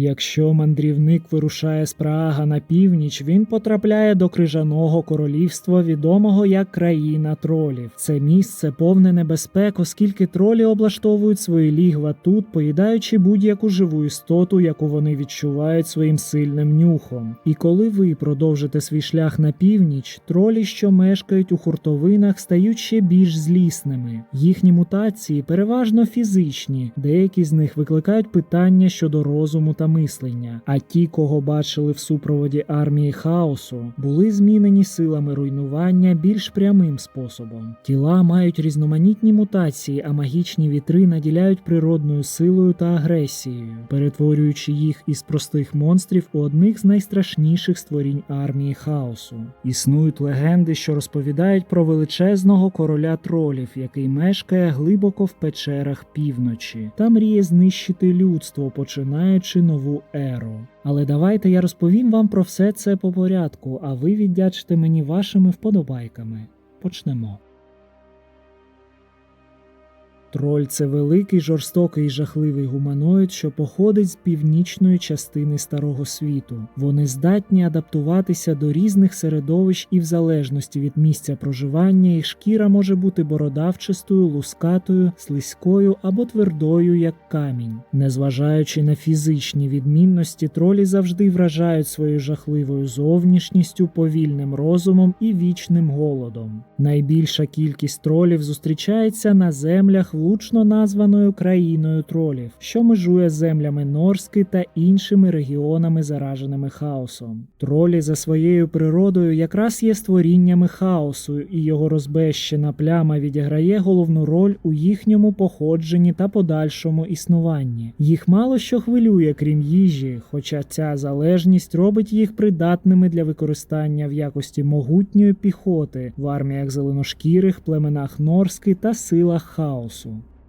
Якщо мандрівник вирушає з Праага на північ, він потрапляє до крижаного королівства, відомого як країна тролів. Це місце повне небезпек, оскільки тролі облаштовують свої лігва тут, поїдаючи будь-яку живу істоту, яку вони відчувають своїм сильним нюхом. І коли ви продовжите свій шлях на північ, тролі, що мешкають у хуртовинах, стають ще більш злісними. Їхні мутації переважно фізичні, деякі з них викликають питання щодо розуму та мислення. А ті, кого бачили в супроводі армії хаосу, були змінені силами руйнування більш прямим способом. Тіла мають різноманітні мутації, а магічні вітри наділяють природною силою та агресією, перетворюючи їх із простих монстрів у одних з найстрашніших створінь армії хаосу. Існують легенди, що розповідають про величезного короля тролів, який мешкає глибоко в печерах півночі та мріє знищити людство, починаючи нову еру. Але давайте я розповім вам про все це по порядку, а ви віддячте мені вашими вподобайками. Почнемо. Троль це великий, жорстокий і жахливий гуманоїд, що походить з північної частини старого світу. Вони здатні адаптуватися до різних середовищ і в залежності від місця проживання їх шкіра може бути бородавчастою, лускатою, слизькою або твердою, як камінь. Незважаючи на фізичні відмінності, тролі завжди вражають своєю жахливою зовнішністю, повільним розумом і вічним голодом. Найбільша кількість тролів зустрічається на землях влучно названою країною тролів, що межує з землями Норски та іншими регіонами, зараженими хаосом. Тролі за своєю природою якраз є створіннями хаосу, і його розбещена пляма відіграє головну роль у їхньому походженні та подальшому існуванні. Їх мало що хвилює, крім їжі, хоча ця залежність робить їх придатними для використання в якості могутньої піхоти в арміях зеленошкірих, племенах Норски та силах хаосу.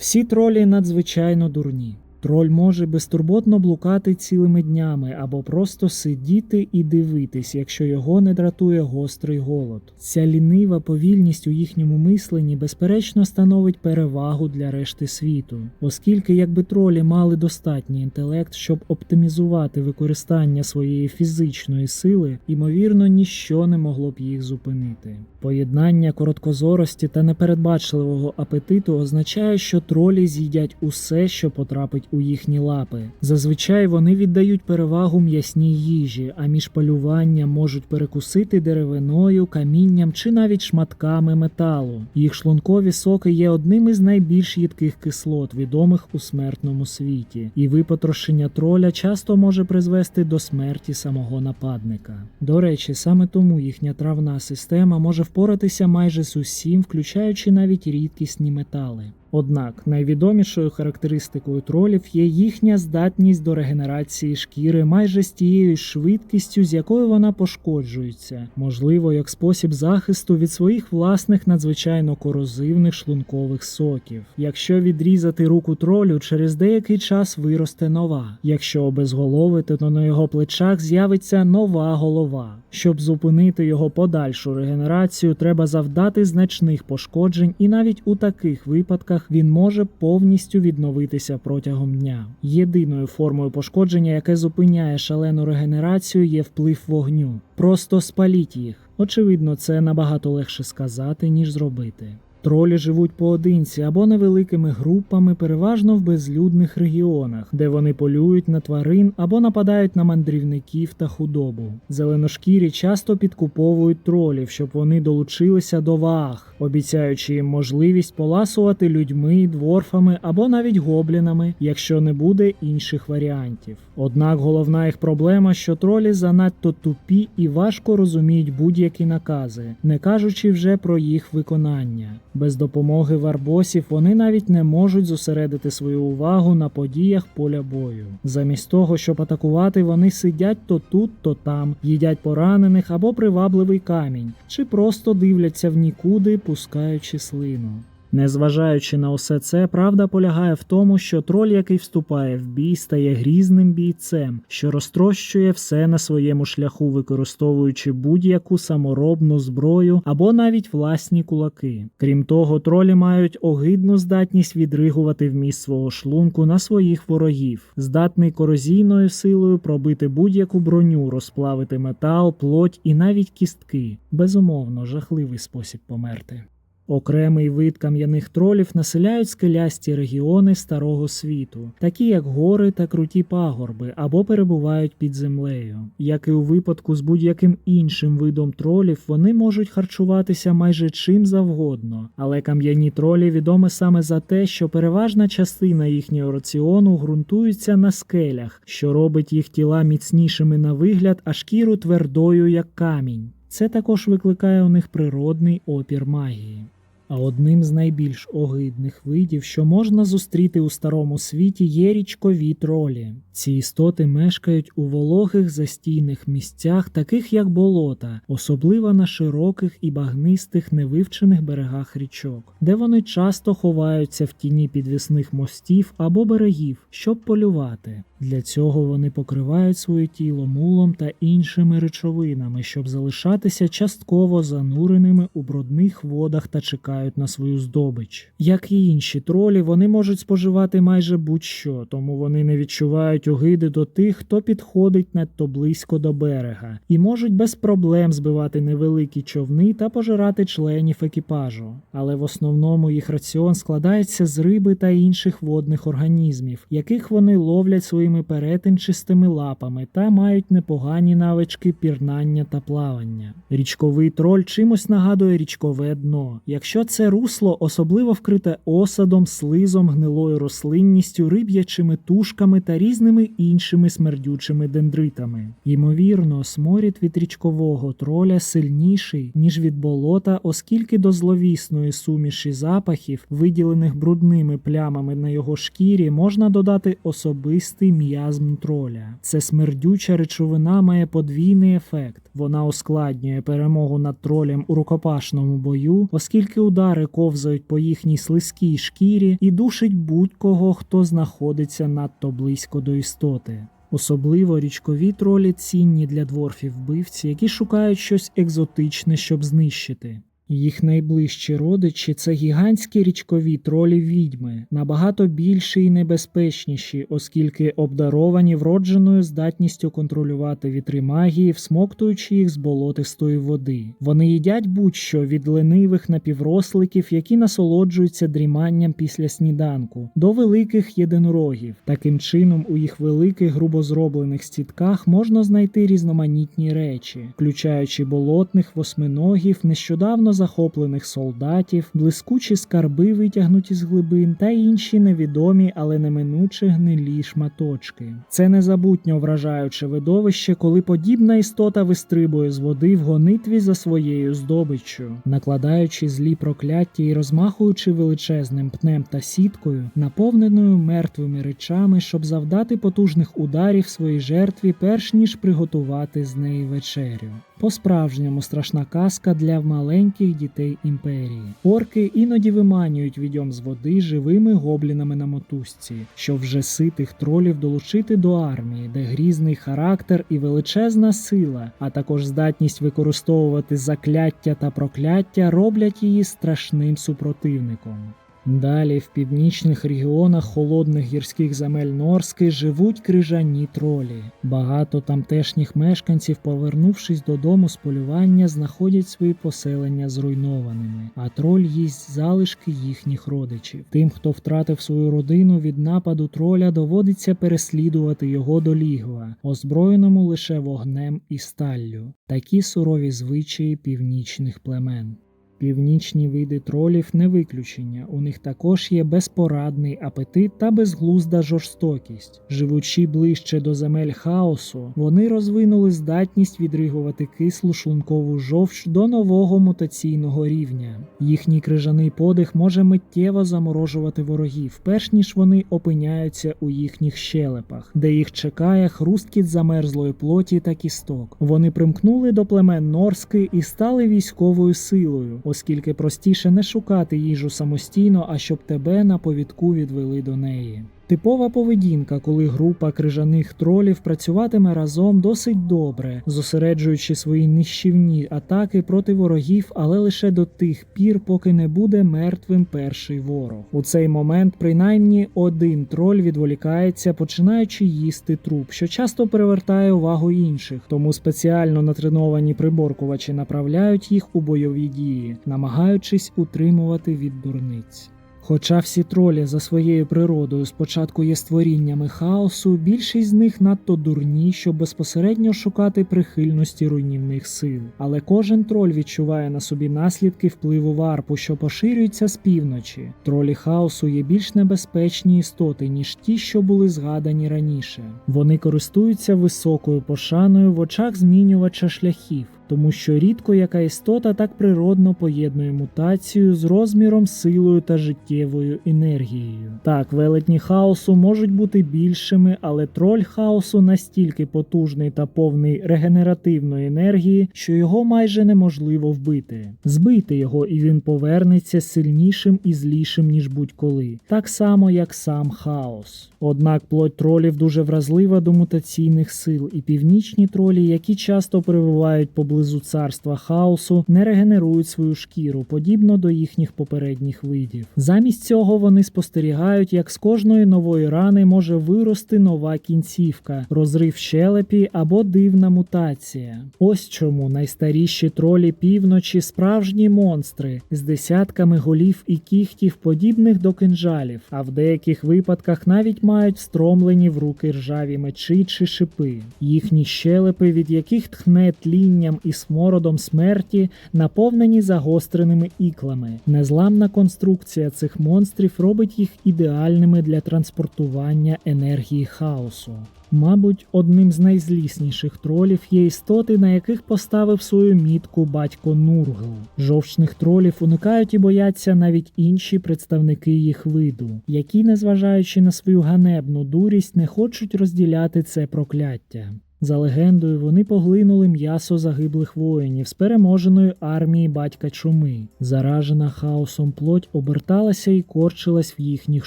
Всі тролі надзвичайно дурні. Троль може безтурботно блукати цілими днями або просто сидіти і дивитись, якщо його не дратує гострий голод. Ця лінива повільність у їхньому мисленні безперечно становить перевагу для решти світу, оскільки якби тролі мали достатній інтелект, щоб оптимізувати використання своєї фізичної сили, ймовірно, ніщо не могло б їх зупинити. Поєднання короткозорості та непередбачливого апетиту означає, що тролі з'їдять усе, що потрапить у їхні лапи. Зазвичай вони віддають перевагу м'ясній їжі, а між полюванням можуть перекусити деревиною, камінням чи навіть шматками металу. Їх шлункові соки є одним із найбільш їдких кислот, відомих у смертному світі, і випотрошення троля часто може призвести до смерті самого нападника. До речі, саме тому їхня травна система може впоратися майже з усім, включаючи навіть рідкісні метали. Однак найвідомішою характеристикою тролів є їхня здатність до регенерації шкіри майже з тією швидкістю, з якою вона пошкоджується, можливо, як спосіб захисту від своїх власних надзвичайно корозивних шлункових соків. Якщо відрізати руку тролю, через деякий час виросте нова. Якщо обезголовити, то на його плечах з'явиться нова голова. Щоб зупинити його подальшу регенерацію, треба завдати значних пошкоджень, і навіть у таких випадках він може повністю відновитися протягом дня. Єдиною формою пошкодження, яке зупиняє шалену регенерацію, є вплив вогню. Просто спаліть їх. Очевидно, це набагато легше сказати, ніж зробити. Тролі живуть поодинці або невеликими групами, переважно в безлюдних регіонах, де вони полюють на тварин або нападають на мандрівників та худобу. Зеленошкірі часто підкуповують тролів, щоб вони долучилися до ваг, обіцяючи їм можливість поласувати людьми, дворфами або навіть гоблінами, якщо не буде інших варіантів. Однак головна їх проблема, що тролі занадто тупі і важко розуміють будь-які накази, не кажучи вже про їх виконання. Без допомоги варбосів вони навіть не можуть зосередити свою увагу на подіях поля бою. Замість того, щоб атакувати, вони сидять то тут, то там, їдять поранених або привабливий камінь, чи просто дивляться в нікуди, пускаючи слину. Незважаючи на усе це, правда полягає в тому, що троль, який вступає в бій, стає грізним бійцем, що розтрощує все на своєму шляху, використовуючи будь-яку саморобну зброю або навіть власні кулаки. Крім того, тролі мають огидну здатність відригувати вміст свого шлунку на своїх ворогів, здатний корозійною силою пробити будь-яку броню, розплавити метал, плоть і навіть кістки. Безумовно, жахливий спосіб померти. Окремий вид кам'яних тролів населяють скелясті регіони старого світу, такі як гори та круті пагорби, або перебувають під землею. Як і у випадку з будь-яким іншим видом тролів, вони можуть харчуватися майже чим завгодно, але кам'яні тролі відомі саме за те, що переважна частина їхнього раціону ґрунтується на скелях, що робить їх тіла міцнішими на вигляд, а шкіру твердою як камінь. Це також викликає у них природний опір магії. А одним з найбільш огидних видів, що можна зустріти у старому світі, є річкові тролі. Ці істоти мешкають у вологих застійних місцях, таких як болота, особливо на широких і багнистих невивчених берегах річок, де вони часто ховаються в тіні підвісних мостів або берегів, щоб полювати. Для цього вони покривають своє тіло мулом та іншими речовинами, щоб залишатися частково зануреними у брудних водах та чекають на свою здобич. Як і інші тролі, вони можуть споживати майже будь-що, тому вони не відчувають огиди до тих, хто підходить надто близько до берега, і можуть без проблем збивати невеликі човни та пожирати членів екіпажу. Але в основному їх раціон складається з риби та інших водних організмів, яких вони ловлять своїми перетинчистими лапами та мають непогані навички пірнання та плавання. Річковий троль чимось нагадує річкове дно. Якщо це русло особливо вкрите осадом, слизом, гнилою рослинністю, риб'ячими тушками та різними іншими смердючими дендритами. Ймовірно, сморід від річкового троля сильніший, ніж від болота, оскільки до зловісної суміші запахів, виділених брудними плямами на його шкірі, можна додати особистий м'язм троля. Це смердюча речовина має подвійний ефект. Вона ускладнює перемогу над тролем у рукопашному бою, оскільки удари ковзають по їхній слизькій шкірі і душить будь-кого, хто знаходиться надто близько до істоти. Особливо річкові тролі цінні для дворфів вбивці, які шукають щось екзотичне, щоб знищити. Їх найближчі родичі це гігантські річкові тролі відьми, набагато більші і небезпечніші, оскільки обдаровані вродженою здатністю контролювати вітри магії, всмоктуючи їх з болотистої води. Вони їдять будь-що від ленивих напівросликів, які насолоджуються дріманням після сніданку, до великих єдинорогів. Таким чином, у їх великих грубо зроблених стітках можна знайти різноманітні речі, включаючи болотних восьминогів, нещодавно захоплених солдатів, блискучі скарби, витягнуті з глибин, та інші невідомі, але неминуче гнилі шматочки. Це незабутньо вражаюче видовище, коли подібна істота вистрибує з води в гонитві за своєю здобиччю, накладаючи злі прокляття і розмахуючи величезним пнем та сіткою, наповненою мертвими речами, щоб завдати потужних ударів своїй жертві, перш ніж приготувати з неї вечерю. По-справжньому страшна казка для маленьких дітей імперії. Орки іноді виманюють відьом з води живими гоблінами на мотузці, щоб вже ситих тролів долучити до армії, де грізний характер і величезна сила, а також здатність використовувати закляття та прокляття роблять її страшним супротивником. Далі в північних регіонах холодних гірських земель Норски живуть крижані тролі. Багато тамтешніх мешканців, повернувшись додому з полювання, знаходять свої поселення зруйнованими, а троль їсть залишки їхніх родичів. Тим, хто втратив свою родину від нападу троля, доводиться переслідувати його до лігва, озброєному лише вогнем і сталлю. Такі сурові звичаї північних племен. Північні види тролів не виключення. У них також є безпорадний апетит та безглузда жорстокість. Живучи ближче до земель хаосу, вони розвинули здатність відригувати кислу шлункову жовч до нового мутаційного рівня. Їхній крижаний подих може миттєво заморожувати ворогів, перш ніж вони опиняються у їхніх щелепах, де їх чекає хрусткіт замерзлої плоті та кісток. Вони примкнули до племен Норски і стали військовою силою оскільки простіше не шукати їжу самостійно, а щоб тебе на повідку відвели до неї. Типова поведінка, коли група крижаних тролів працюватиме разом досить добре, зосереджуючи свої нищівні атаки проти ворогів, але лише до тих пір, поки не буде мертвим перший ворог. У цей момент принаймні один троль відволікається, починаючи їсти труп, що часто перевертає увагу інших, тому спеціально натреновані приборкувачі направляють їх у бойові дії, намагаючись утримувати від дурниць. Хоча всі тролі за своєю природою спочатку є створіннями хаосу, більшість з них надто дурні, щоб безпосередньо шукати прихильності руйнівних сил. Але кожен троль відчуває на собі наслідки впливу варпу, що поширюється з півночі. Тролі хаосу є більш небезпечні істоти, ніж ті, що були згадані раніше. Вони користуються високою пошаною в очах змінювача шляхів тому що рідко яка істота так природно поєднує мутацію з розміром, силою та життєвою енергією. Так, велетні хаосу можуть бути більшими, але троль хаосу настільки потужний та повний регенеративної енергії, що його майже неможливо вбити. Збити його, і він повернеться сильнішим і злішим, ніж будь-коли, так само як сам хаос. Однак плоть тролів дуже вразлива до мутаційних сил, і північні тролі, які часто перебувають поблизу царства хаосу, не регенерують свою шкіру, подібно до їхніх попередніх видів. Замість цього вони спостерігають, як з кожної нової рани може вирости нова кінцівка, розрив щелепі або дивна мутація. Ось чому найстаріші тролі півночі справжні монстри з десятками голів і кіхтів, подібних до кинжалів, а в деяких випадках навіть мають встромлені в руки ржаві мечі чи шипи. Їхні щелепи, від яких тхне тлінням і смородом смерті, наповнені загостреними іклами. Незламна конструкція цих монстрів робить їх ідеальними для транспортування енергії хаосу. Мабуть, одним з найзлісніших тролів є істоти, на яких поставив свою мітку батько Нургл. Жовчних тролів уникають і бояться навіть інші представники їх виду, які, незважаючи на свою ганебну дурість, не хочуть розділяти це прокляття. За легендою, вони поглинули м'ясо загиблих воїнів з переможеної армії батька чуми. Заражена хаосом плоть оберталася і корчилась в їхніх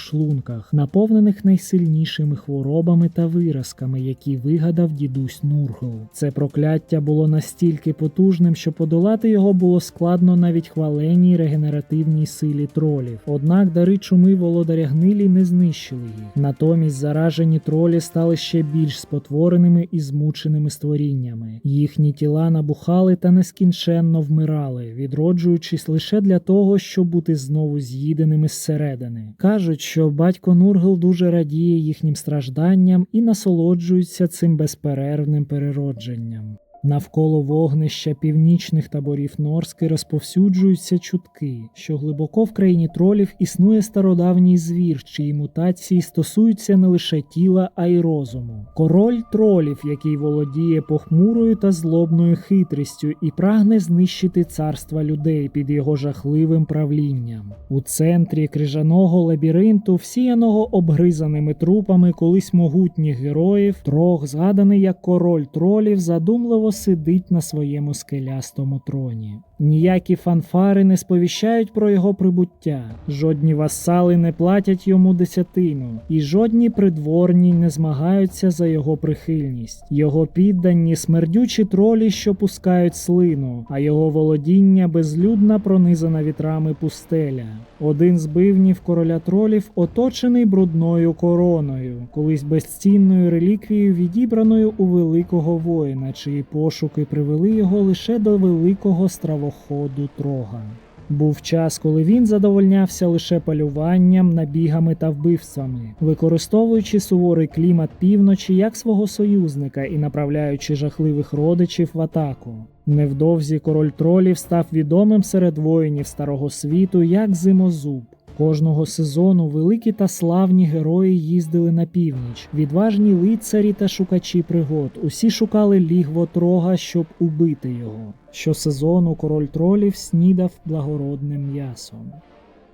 шлунках, наповнених найсильнішими хворобами та виразками, які вигадав дідусь Нургл. Це прокляття було настільки потужним, що подолати його було складно навіть хваленій регенеративній силі тролів. Однак дари чуми володаря гнилі не знищили їх. Натомість заражені тролі стали ще більш спотвореними і змушеними змученими створіннями. Їхні тіла набухали та нескінченно вмирали, відроджуючись лише для того, щоб бути знову з'їденими зсередини. Кажуть, що батько Нургл дуже радіє їхнім стражданням і насолоджується цим безперервним переродженням. Навколо вогнища північних таборів Норски розповсюджуються чутки, що глибоко в країні тролів існує стародавній звір, чиї мутації стосуються не лише тіла, а й розуму. Король тролів, який володіє похмурою та злобною хитрістю і прагне знищити царства людей під його жахливим правлінням. У центрі крижаного лабіринту, всіяного обгризаними трупами колись могутніх героїв, трох згаданий як король тролів, задумливо сидить на своєму скелястому троні. Ніякі фанфари не сповіщають про його прибуття, жодні васали не платять йому десятину, і жодні придворні не змагаються за його прихильність. Його піддані смердючі тролі, що пускають слину, а його володіння безлюдна пронизана вітрами пустеля. Один з бивнів короля тролів оточений брудною короною, колись безцінною реліквією, відібраною у великого воїна, чиї пошуки привели його лише до великого стравоходу трога. Був час, коли він задовольнявся лише полюванням, набігами та вбивствами, використовуючи суворий клімат півночі як свого союзника і направляючи жахливих родичів в атаку. Невдовзі король тролів став відомим серед воїнів старого світу як зимозуб. Кожного сезону великі та славні герої їздили на північ, відважні лицарі та шукачі пригод. Усі шукали лігво трога, щоб убити його. Щосезону король тролів снідав благородним м'ясом.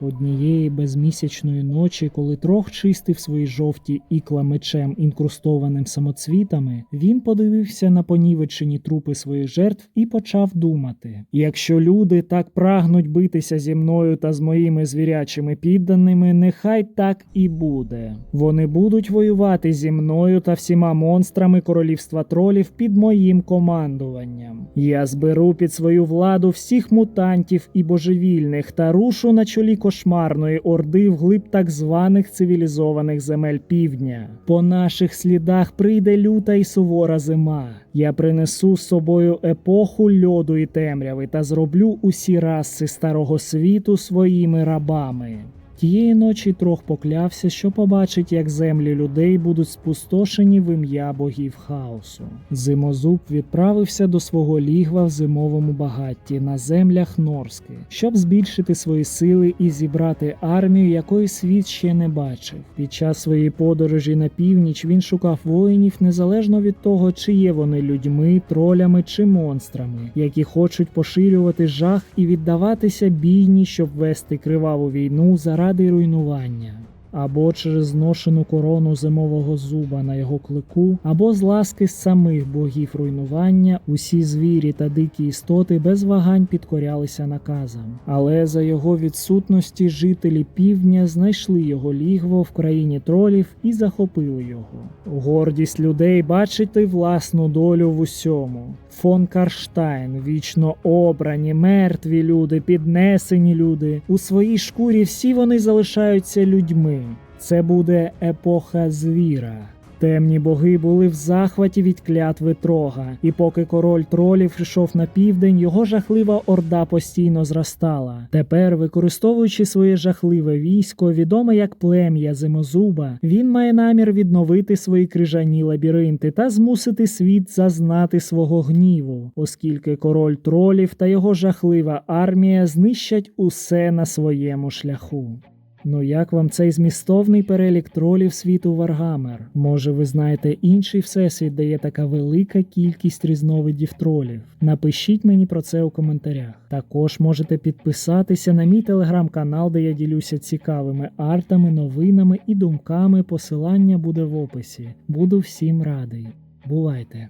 Однієї безмісячної ночі, коли трох чистив свої жовті ікла мечем, інкрустованим самоцвітами, він подивився на понівечені трупи своїх жертв і почав думати: якщо люди так прагнуть битися зі мною та з моїми звірячими підданими, нехай так і буде. Вони будуть воювати зі мною та всіма монстрами королівства тролів під моїм командуванням. Я зберу під свою владу всіх мутантів і божевільних та рушу на чолі кошмарної орди вглиб так званих цивілізованих земель півдня. По наших слідах прийде люта і сувора зима. Я принесу з собою епоху льоду і темряви та зроблю усі раси старого світу своїми рабами. Тієї ночі трох поклявся, що побачить, як землі людей будуть спустошені в ім'я богів хаосу. Зимозуб відправився до свого лігва в зимовому багатті на землях Норськи, щоб збільшити свої сили і зібрати армію, якої світ ще не бачив. Під час своєї подорожі на північ він шукав воїнів незалежно від того, чи є вони людьми, тролями чи монстрами, які хочуть поширювати жах і віддаватися бійні, щоб вести криваву війну заради руйнування. Або через зношену корону зимового зуба на його клику, або з ласки самих богів руйнування, усі звірі та дикі істоти без вагань підкорялися наказам. Але за його відсутності жителі півдня знайшли його лігво в країні тролів і захопили його. Гордість людей бачити власну долю в усьому. Фон Карштайн, вічно обрані, мертві люди, піднесені люди. У своїй шкурі всі вони залишаються людьми. Це буде епоха звіра. Темні боги були в захваті від клятви трога, і поки король тролів йшов на південь, його жахлива орда постійно зростала. Тепер, використовуючи своє жахливе військо, відоме як плем'я зимозуба, він має намір відновити свої крижані лабіринти та змусити світ зазнати свого гніву, оскільки король тролів та його жахлива армія знищать усе на своєму шляху. Ну як вам цей змістовний перелік тролів світу Варгамер? Може, ви знаєте інший всесвіт, де є така велика кількість різновидів тролів? Напишіть мені про це у коментарях. Також можете підписатися на мій телеграм-канал, де я ділюся цікавими артами, новинами і думками. Посилання буде в описі. Буду всім радий. Бувайте!